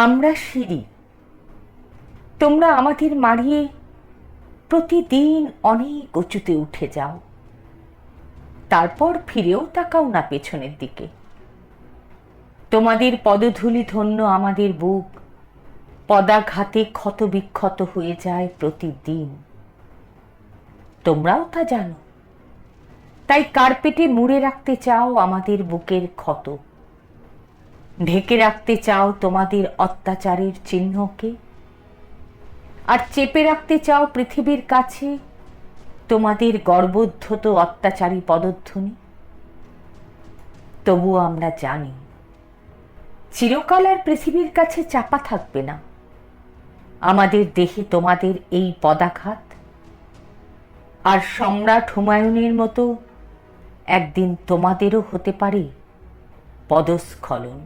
আমরা সিঁড়ি। তোমরা আমাদের মারিয়ে প্রতিদিন অনেক উঁচুতে উঠে যাও। তারপর ফিরেও তাকাও না পেছনের দিকে। তোমাদের পদধূলি ধন্য আমাদের বুক। পদাঘাতে ক্ষত বিক্ষত হয়ে যায় প্রতিদিন। তোমরাও তা জানো। তাই কার্পেটে মুড়ে রাখতে চাও আমাদের বুকের ক্ষত। ঢেকে রাখতে চাও তোমাদের অত্যাচারের চিহ্নকে? আর চেপে রাখতে চাও পৃথিবীর কাছে তোমাদের গর্বোদ্ধত অত্যাচারী পদধ্বনি? তবুও আমরা জানি, চিরকাল আর পৃথিবীর কাছে চাপা থাকবে না। আমাদের দেহে তোমাদের এই পদাঘাত। আর সম্রাট হুমায়ুনের মতো একদিন তোমাদেরও হতে পারে পদস্খলন।